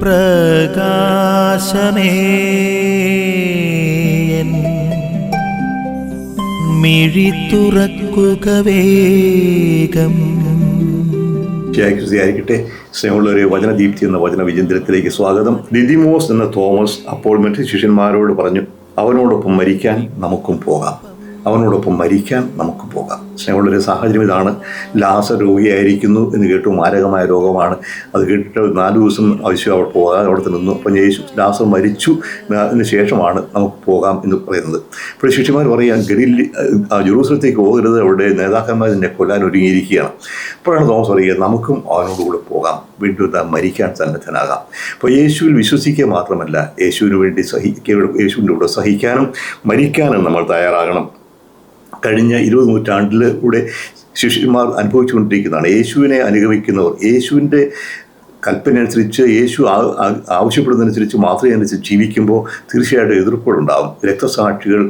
പ്രകാശമേ. മിഴി തുറക്കുക വേഗം. ആയിരിക്കട്ടെ. സ്നേഹമുള്ളവരെ വചനദീപ്തി എന്ന വചന വിചിന്തനത്തിലേക്ക് സ്വാഗതം. ദിദിമോസ് എന്ന തോമസ് അപ്പോൾ മറ്റു ശിഷ്യന്മാരോട് പറഞ്ഞു അവനോടൊപ്പം മരിക്കാൻ നമുക്കും പോകാം. അവനോടൊപ്പം മരിക്കാൻ നമുക്ക് പോകാം. സ്നേഹമുള്ളൊരു സാഹചര്യം ഇതാണ്. ലാസ രോഗിയായിരിക്കുന്നു എന്ന് കേട്ടു. മാരകമായ രോഗമാണ്. അത് കേട്ടിട്ട് നാല് ദിവസം ആവശ്യം അവിടെ പോകാതെ അവിടുത്തെ നിന്നു. അപ്പം യേശു ലാസ മരിച്ചു. അതിന് ശേഷമാണ് നമുക്ക് പോകാം എന്ന് പറയുന്നത്. ഇപ്പോൾ ശിഷ്യന്മാർ ഗലീലി ആ ജെറൂസലത്തേക്ക് പോകരുത്. അവിടെ നേതാക്കന്മാർ എന്നെ കൊല്ലാൻ ഒരുങ്ങിയിരിക്കുകയാണ്. അപ്പോഴാണ് തോമസ് പറയുക നമുക്കും അവനോട് കൂടെ പോകാം. വീണ്ടും മരിക്കാൻ സന്നദ്ധനാകാം. അപ്പോൾ യേശുവിൽ വിശ്വസിക്കുക മാത്രമല്ല യേശുവിന് വേണ്ടി സഹിക്കുക യേശുവിന്റെ കൂടെ സഹിക്കാനും മരിക്കാനും നമ്മൾ തയ്യാറാകണം. കഴിഞ്ഞ ഇരുപത് നൂറ്റാണ്ടിലൂടെ ശിഷ്യന്മാർ അനുഭവിച്ചുകൊണ്ടിരിക്കുന്നതാണ്. യേശുവിനെ അനുഗമിക്കുന്നവർ യേശുവിന്റെ കൽപ്പന അനുസരിച്ച് യേശു ആവശ്യപ്പെടുന്നതനുസരിച്ച് മാത്രമേ അനുസരിച്ച് ജീവിക്കുമ്പോൾ തീർച്ചയായിട്ടും എതിർപ്പുകളുണ്ടാവും. രക്തസാക്ഷികൾ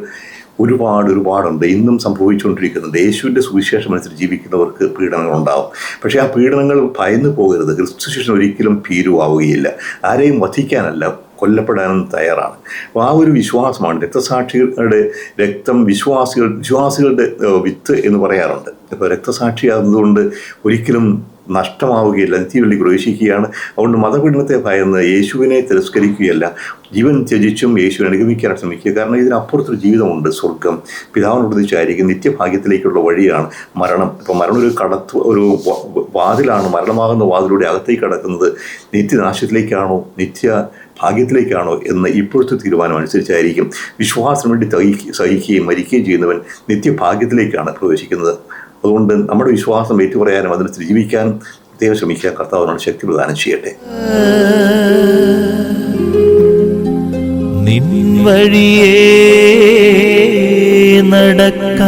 ഒരുപാട് ഒരുപാടുണ്ട്. ഇന്നും സംഭവിച്ചുകൊണ്ടിരിക്കുന്നുണ്ട്. യേശുവിന്റെ സുവിശേഷം അനുസരിച്ച് ജീവിക്കുന്നവർക്ക് പീഡനങ്ങൾ ഉണ്ടാവും പക്ഷേ ആ പീഡനങ്ങൾ ഭയന്നു പോകരുത്. ക്രിസ്തു ഒരിക്കലും ഭീരുവാവുകയില്ല. ആരെയും വധിക്കാനല്ല കൊല്ലപ്പെടാനും തയ്യാറാണ്. അപ്പോൾ ആ ഒരു വിശ്വാസമാണ്. രക്തസാക്ഷികളുടെ രക്തം വിശ്വാസികൾ വിശ്വാസികളുടെ വിത്ത് എന്ന് പറയാറുണ്ട്. ഇപ്പോൾ രക്തസാക്ഷിയാകുന്നതുകൊണ്ട് ഒരിക്കലും നഷ്ടമാവുകയില്ല. നിത്യവെള്ളി പ്രവേശിക്കുകയാണ്. അതുകൊണ്ട് മതപീഡനത്തെ ഭയന്ന് യേശുവിനെ തിരസ്കരിക്കുകയല്ല. ജീവൻ ത്യജിച്ചും യേശുവിനെ അനുഗമിക്കാൻ ശ്രമിക്കുക. കാരണം ഇതിനപ്പുറത്തൊരു ജീവിതമുണ്ട്. സ്വർഗം പിതാവിനോടൊന്നിച്ചായിരിക്കും നിത്യഭാഗ്യത്തിലേക്കുള്ള വഴിയാണ് മരണം. ഇപ്പോൾ മരണം ഒരു കടത്ത് ഒരു വാതിലാണ്. മരണമാകുന്ന വാതിലൂടെ അകത്തേക്ക് കടക്കുന്നത് നിത്യനാശത്തിലേക്കാണോ നിത്യ ഭാഗ്യത്തിലേക്കാണോ എന്ന് ഇപ്പോഴത്തെ തീരുമാനം അനുസരിച്ചായിരിക്കും. വിശ്വാസത്തിന് വേണ്ടി സഹിക്കുക സഹിക്കുകയും മരിക്കുകയും ചെയ്യുന്നവൻ നിത്യഭാഗ്യത്തിലേക്കാണ് പ്രവേശിക്കുന്നത്. അതുകൊണ്ട് നമ്മുടെ വിശ്വാസം ഏറ്റുപറയാനും അതിന് ജീവിക്കാനും പ്രത്യേകം ശ്രമിക്കാൻ കർത്താവിനോട് ശക്തി പ്രദാനം ചെയ്യട്ടെ. നിൻ നടക്ക